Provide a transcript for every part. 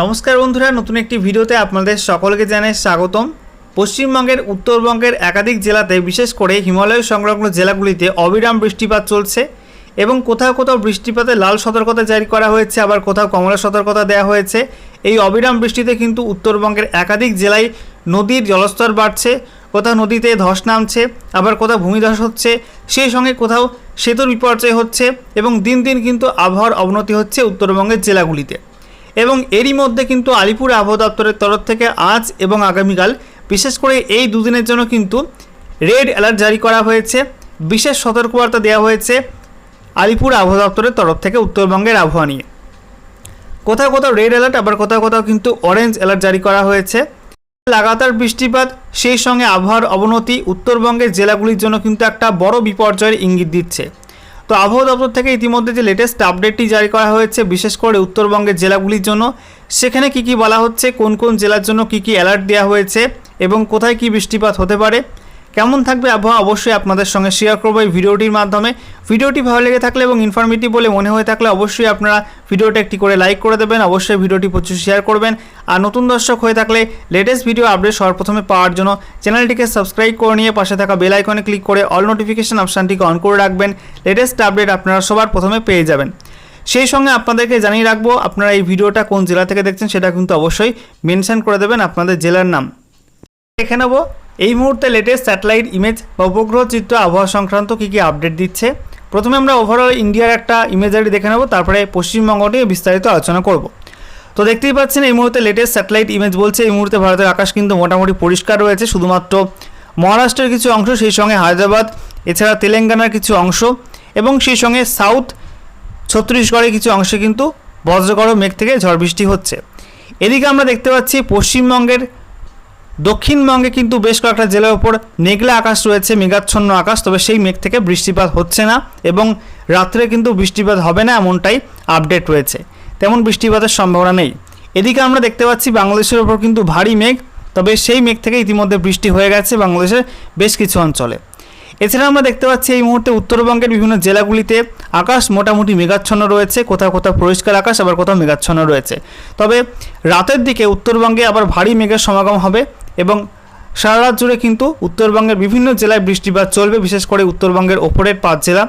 নমস্কার বন্ধুরা, নতুন একটি ভিডিওতে আপনাদের সকলকে জানাই স্বাগতম। পশ্চিমবঙ্গের, উত্তরবঙ্গের একাধিক জেলাতে বিশেষ করে হিমালয় সংলগ্ন জেলাগুলিতে অবিরাম বৃষ্টিপাত চলছে এবং কোথাও কোথাও বৃষ্টিপাতে লাল সতর্কতা জারি করা হয়েছে, আবার কোথাও কমলা সতর্কতা দেওয়া হয়েছে। এই অবিরাম বৃষ্টিতে কিন্তু উত্তরবঙ্গের একাধিক জেলায় নদীর জলস্তর বাড়ছে, কোথাও নদীতে ধস নামছে, আবার কোথাও ভূমিধস হচ্ছে, সেই সঙ্গে কোথাও সেতুর বিপর্যয় হচ্ছে এবং দিন দিন কিন্তু আবহাওয়ার অবনতি হচ্ছে উত্তরবঙ্গের জেলাগুলিতে। এবং এরই মধ্যে কিন্তু আলিপুর আবহাওয়া দপ্তরের তরফ থেকে আজ এবং আগামীকাল, বিশেষ করে এই দুদিনের জন্য কিন্তু রেড অ্যালার্ট জারি করা হয়েছে। বিশেষ সতর্কবার্তা দেওয়া হয়েছে আলিপুর আবহাওয়া দপ্তরের তরফ থেকে উত্তরবঙ্গের আবহাওয়া নিয়ে। কোথাও কোথাও রেড অ্যালার্ট, আবার কোথাও কোথাও কিন্তু অরেঞ্জ অ্যালার্ট জারি করা হয়েছে। লাগাতার বৃষ্টিপাত, সেই সঙ্গে আবহাওয়ার অবনতি উত্তরবঙ্গের জেলাগুলির জন্য কিন্তু একটা বড় বিপর্যয়ের ইঙ্গিত দিচ্ছে। তো আবহাওয়া দপ্তর থেকে ইতিমধ্যে যে লেটেস্ট আপডেটটি জারি করা হয়েছে, বিশেষ করে উত্তরবঙ্গের জেলাগুলির জন্য, সেখানে কি কি বলা হচ্ছে, কোন কোন জেলার জন্য কি কি অ্যালার্ট দেওয়া হয়েছে এবং কোথায় কি বৃষ্টিপাত হতে পারে কেমন থাকবে আবহাওয়া অবশ্যই আপনাদের সঙ্গে শেয়ার করব এই ভিডিওটির মাধ্যমে। ভিডিওটি ভালো লেগে থাকলে এবং ইনফরমেটিভ বলে মনে হয়ে থাকলে অবশ্যই আপনারা ভিডিওটা একটি করে লাইক করে দেবেন, অবশ্যই ভিডিওটি প্রচুর শেয়ার করবেন। আর নতুন দর্শক হয়ে থাকলে লেটেস্ট ভিডিও আপডেট সর্বপ্রথমে পাওয়ার জন্য চ্যানেলটিকে সাবস্ক্রাইব করে নিয়ে পাশে থাকা বেল আইকনে ক্লিক করে অল নোটিফিকেশান অপশানটিকে অন করে রাখবেন। লেটেস্ট আপডেট আপনারা সবার প্রথমে পেয়ে যাবেন। সেই সঙ্গে আপনাদেরকে জানিয়ে রাখব, আপনারা এই ভিডিওটা কোন জেলা থেকে দেখছেন সেটা কিন্তু অবশ্যই মেনশন করে দেবেন আপনাদের জেলার নাম। দেখে নেব এই মুহূর্তে লেটেস্ট স্যাটেলাইট ইমেজ বা উপগ্রহ চিত্র আবহাওয়া সংক্রান্ত কী কী আপডেট দিচ্ছে? প্রথমে আমরা ওভারঅল ইন্ডিয়ার একটা ইমেজারি দেখে নেব, তারপরে পশ্চিমবঙ্গ নিয়ে বিস্তারিত আলোচনা করব। তো দেখতেই পাচ্ছেন, এই মুহূর্তে লেটেস্ট স্যাটেলাইট ইমেজ বলছে, এই মুহূর্তে ভারতের আকাশ কিন্তু মোটামুটি পরিষ্কার রয়েছে, শুধুমাত্র মহারাষ্ট্রের কিছু অংশ, সেই সঙ্গে হায়দ্রাবাদ, এছাড়া তেলেঙ্গানার কিছু অংশ, এবং সেই সঙ্গে সাউথ ছত্তিশগড়ের কিছু অংশে কিন্তু বজ্রগড় মেঘ থেকে ঝড় বৃষ্টি হচ্ছে। এদিকে আমরা দেখতে পাচ্ছি পশ্চিমবঙ্গের দক্ষিণবঙ্গে কিন্তু বেশ কয়েকটা জেলার উপর মেঘলা আকাশ রয়েছে, মেঘাচ্ছন্ন আকাশ, তবে সেই মেঘ থেকে বৃষ্টিপাত হচ্ছে না এবং রাত্রে কিন্তু বৃষ্টিপাত হবে না এমনটাই আপডেট রয়েছে। তেমন বৃষ্টিপাতের সম্ভাবনা নেই। এদিকে আমরা দেখতে পাচ্ছি বাংলাদেশের ওপর কিন্তু ভারী মেঘ, তবে সেই মেঘ থেকে ইতিমধ্যে বৃষ্টি হয়ে গেছে বাংলাদেশের বেশ কিছু অঞ্চলে। এছাড়া আমরা দেখতে পাচ্ছি এই মুহূর্তে উত্তরবঙ্গের বিভিন্ন জেলাগুলিতে আকাশ মোটামুটি মেঘাচ্ছন্ন রয়েছে, কোথাও কোথাও পরিষ্কার আকাশ, আবার কোথাও মেঘাচ্ছন্ন রয়েছে। তবে রাতের দিকে উত্তরবঙ্গে আবার ভারী মেঘের সমাগম হবে। এবং সারা রাত জুড়ে কিন্তু উত্তরবঙ্গের বিভিন্ন জেলায় বৃষ্টিপাত চলবে, বিশেষ করে উত্তরবঙ্গের ওপরের পাঁচ জেলা।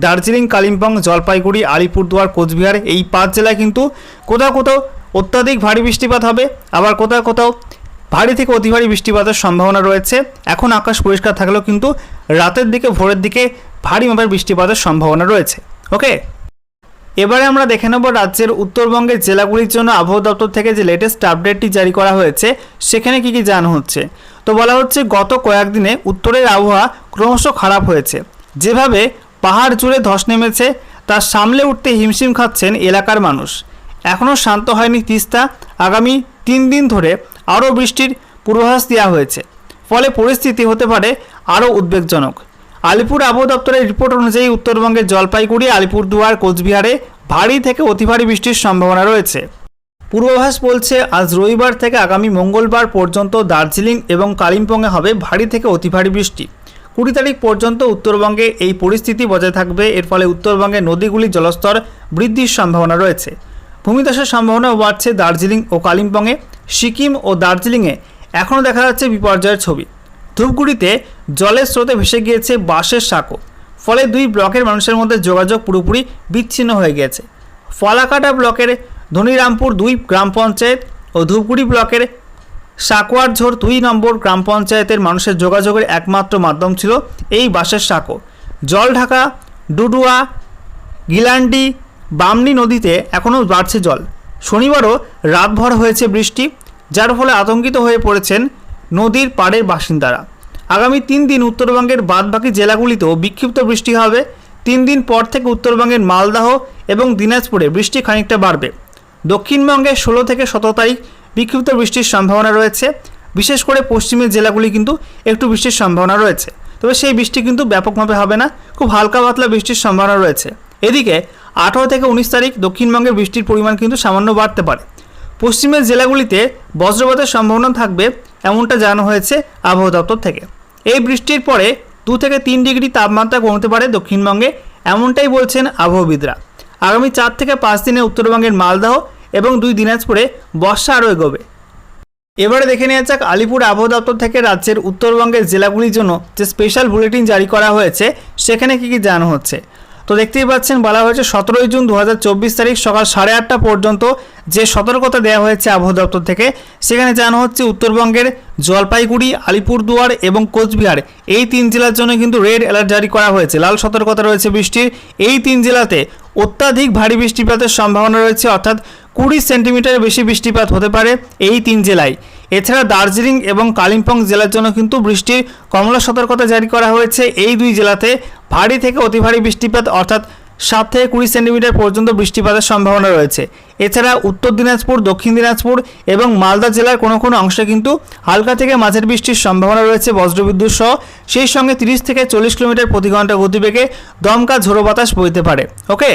দার্জিলিং, কালিম্পং, জলপাইগুড়ি, আলিপুরদুয়ার, কোচবিহার, এই পাঁচ জেলায় কিন্তু কোথাও কোথাও অত্যাধিক ভারী বৃষ্টিপাত হবে। আবার কোথাও কোথাও ভারী থেকে অতি ভারী বৃষ্টিপাতের সম্ভাবনা রয়েছে। এখন আকাশ পরিষ্কার থাকলেও কিন্তু রাতের দিকে, ভোরের দিকে ভারী মাপের বৃষ্টিপাতের সম্ভাবনা রয়েছে। ওকে এবারে আমরা দেখে নেব রাজ্যের উত্তরবঙ্গের জেলাগুলির জন্য আবহাওয়া দপ্তর থেকে যে লেটেস্ট আপডেটটি জারি করা হয়েছে, সেখানে কি কি জানা হচ্ছে? তো বলা হচ্ছে, গত কয়েকদিনে উত্তরের আবহাওয়া ক্রমশ খারাপ হয়েছে। যেভাবে পাহাড় জুড়ে ধস নেমেছে, তার সামলে উঠতে হিমশিম খাচ্ছেন এলাকার মানুষ। এখনও শান্ত হয়নি তিস্তা। আগামী তিন দিন ধরে আরও বৃষ্টির পূর্বাভাস দেওয়া হয়েছে। ফলে পরিস্থিতি হতে পারে আরও উদ্বেগজনক। আলিপুর আবহাওয়া দপ্তরের রিপোর্ট অনুযায়ী উত্তরবঙ্গের জলপাইগুড়ি, আলিপুরদুয়ার, কোচবিহারে ভারী থেকে অতি ভারী বৃষ্টির সম্ভাবনা রয়েছে। পূর্বাভাস বলছে, আজ রবিবার থেকে আগামী মঙ্গলবার পর্যন্ত দার্জিলিং এবং কালিম্পংয়ে হবে ভারী থেকে অতি ভারী বৃষ্টি। কুড়ি তারিখ পর্যন্ত উত্তরবঙ্গে এই পরিস্থিতি বজায় থাকবে। এর ফলে উত্তরবঙ্গে নদীগুলির জলস্তর বৃদ্ধির সম্ভাবনা রয়েছে। ভূমিধসের সম্ভাবনাও বাড়ছে দার্জিলিং ও কালিম্পংয়ে। সিকিম ও দার্জিলিংয়ে এখনও দেখা যাচ্ছে বিপর্যয়ের ছবি। ধূপগুড়িতে জলের স্রোতে ভেসে গিয়েছে বাঁশের সাঁকো। ফলে দুই ব্লকের মানুষের মধ্যে যোগাযোগ পুরোপুরি বিচ্ছিন্ন হয়ে গিয়েছে। ফলাকাটা ব্লকের ধনিরামপুর দুই গ্রাম পঞ্চায়েত ও ধূপগুড়ি ব্লকের সাকোয়ার ঝোর দুই নম্বর গ্রাম পঞ্চায়েতের মানুষের যোগাযোগের একমাত্র মাধ্যম ছিল এই বাঁশের সাঁকো। জল ঢাকা, ডুডুয়া, গিলান্ডি, বামনি নদীতে এখনও বাড়ছে জল। শনিবারও রাতভর হয়েছে বৃষ্টি, যার ফলে আতঙ্কিত হয়ে পড়েছেন নদীর পাড়ের বাসিন্দারা। আগামী তিন দিন উত্তরবঙ্গের বাদবাকি জেলাগুলিতেও বিক্ষিপ্ত বৃষ্টি হবে। তিন দিন পর থেকে উত্তরবঙ্গের মালদাহ এবং দিনাজপুরে বৃষ্টি খানিকটা বাড়বে। দক্ষিণবঙ্গে ষোলো থেকে সতেরো তারিখ বিক্ষিপ্ত বৃষ্টির সম্ভাবনা রয়েছে। বিশেষ করে পশ্চিমের জেলাগুলি কিন্তু একটু বৃষ্টির সম্ভাবনা রয়েছে। তবে সেই বৃষ্টি কিন্তু ব্যাপকভাবে হবে না, খুব হালকা পাতলা বৃষ্টির সম্ভাবনা রয়েছে। এদিকে আঠারো থেকে উনিশ তারিখ দক্ষিণবঙ্গের বৃষ্টির পরিমাণ কিন্তু সামান্য বাড়তে পারে। পশ্চিমের জেলাগুলিতে বজ্রপাতের সম্ভাবনা থাকবে, এমনটা জানানো হয়েছে আবহাওয়া দপ্তর থেকে। এই বৃষ্টির পরে দু থেকে তিন ডিগ্রি তাপমাত্রা কমতে পারে দক্ষিণবঙ্গে, এমনটাই বলছেন আবহবিদরা। আগামী চার থেকে পাঁচ দিনে উত্তরবঙ্গের মালদহ এবং দুই দিনাজপুরে বর্ষা আরও এগোবে। এবারে দেখে নেওয়া যাক আলিপুর আবহাওয়া দপ্তর থেকে রাজ্যের উত্তরবঙ্গের জেলাগুলির জন্য যে স্পেশাল বুলেটিন জারি করা হয়েছে, সেখানে কী কী জানানো হচ্ছে। তো দেখতেই পাচ্ছেন, বলা হয়েছে সতেরোই জুন দু হাজার চব্বিশ তারিখ সকাল সাড়ে আটটা পর্যন্ত যে সতর্কতা দেওয়া হয়েছে আবহাওয়া দপ্তর থেকে, সেখানে জানানো হচ্ছে উত্তরবঙ্গের জলপাইগুড়ি, আলিপুরদুয়ার এবং কোচবিহার, এই তিন জেলার জন্য কিন্তু রেড অ্যালার্ট জারি করা হয়েছে। লাল সতর্কতা রয়েছে বৃষ্টির। এই তিন জেলাতে অত্যাধিক ভারী বৃষ্টিপাতের সম্ভাবনা রয়েছে, অর্থাৎ কুড়ি সেন্টিমিটারের বেশি বৃষ্টিপাত হতে পারে এই তিন জেলায়। এছাড়া দার্জিলিং এবং কালিম্পং জেলার জন্য কিন্তু বৃষ্টির কমলা সতর্কতা জারি করা হয়েছে। এই দুই জেলাতে ভারী থেকে অতি ভারী বৃষ্টিপাত, অর্থাৎ সাত থেকে কুড়ি সেন্টিমিটার পর্যন্ত বৃষ্টিপাতের সম্ভাবনা রয়েছে। এছাড়া উত্তর দিনাজপুর, দক্ষিণ দিনাজপুর এবং মালদা জেলার কোনো কোনো অংশে কিন্তু হালকা থেকে মাঝের বৃষ্টির সম্ভাবনা রয়েছে বজ্রবিদ্যুৎ সহ। সেই সঙ্গে তিরিশ থেকে চল্লিশ কিলোমিটার প্রতি ঘণ্টা গতিবেগে দমকা ঝোড়ো বাতাস বইতে পারে। ওকে?